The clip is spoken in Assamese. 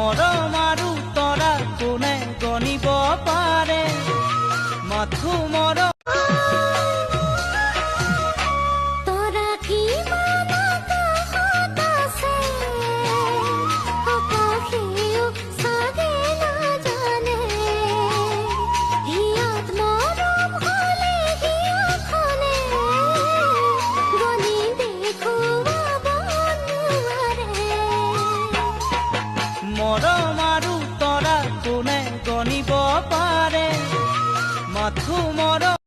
মৰম আৰু তৰা কোনে গণিব পাৰে। মাথো মৰ মৰম আৰু তৰা কোনে গণিব পাৰে? মাথো মৰম